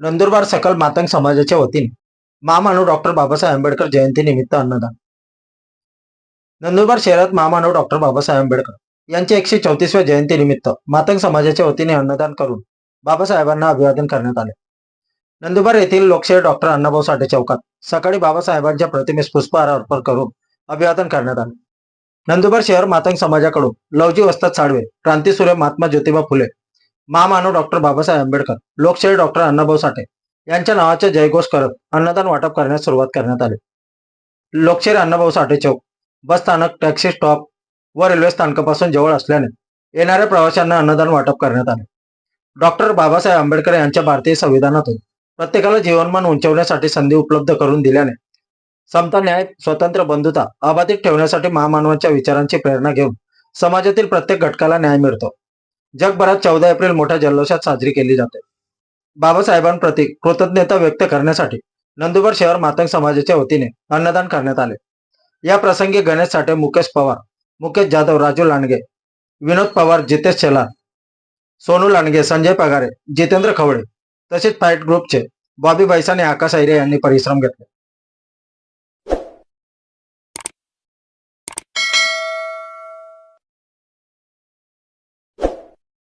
नंदुरबार सकल मातंग समाजाच्या वतीने महामानव डॉक्टर बाबासाहेब आंबेडकर जयंती निमित्त अन्नदान. नंदुरबार शहरात महामानव डॉक्टर बाबासाहेब आंबेडकर यांच्या एकशे चौतीसव्या जयंतीनिमित्त मातंग समाजाच्या वतीने अन्नदान करून बाबासाहेबांना अभिवादन करण्यात आले. नंदुरबार येथील लोकशाही डॉक्टर अण्णाभाऊ साठे चौकात सकाळी बाबासाहेबांच्या प्रतिमेस पुष्पहार अर्पण करून अभिवादन करण्यात आले. नंदुरबार शहर मातंग समाजाकडून लवजी वस्ताद साळवे क्रांतीसूर्य महात्मा ज्योतिबा फुले महामानव डॉक्टर बाबासाहेब आंबेडकर लोकशाही डॉक्टर अण्णाभाऊ साठे यांच्या नावाचे जयघोष करत अन्नदान वाटप करण्यास सुरुवात करण्यात आली. लोकशाही अण्णाभाऊ साठे चौक बस स्थानक टॅक्सी स्टॉप व रेल्वे स्थानकापासून जवळ असल्याने येणाऱ्या प्रवाशांना अन्नदान वाटप करण्यात आले. डॉक्टर बाबासाहेब आंबेडकर यांच्या भारतीय संविधानातून प्रत्येकाला जीवनमान उंचवण्यासाठी संधी उपलब्ध करून दिल्याने समता न्याय स्वतंत्र बंधुता अबाधित ठेवण्यासाठी महामानवांच्या विचारांची प्रेरणा घेऊन समाजातील प्रत्येक घटकाला न्याय मिळतो. जगभरात चौदा एप्रिल मोठ्या जल्लोषात साजरी केली जाते. बाबासाहेबांप्रती कृतज्ञता व्यक्त करण्यासाठी नंदुरबार शहर मातंग समाजाच्या वतीने अन्नदान करण्यात आले. या प्रसंगी गणेश साठे मुकेश पवार मुकेश जाधव राजू लांडगे विनोद पवार जितेश शेलार सोनू लांडगे संजय पगारे जितेंद्र खवळे तसेच फाईट ग्रुपचे बॉबी बैसाने आकाश ऐरे यांनी परिश्रम घेतले.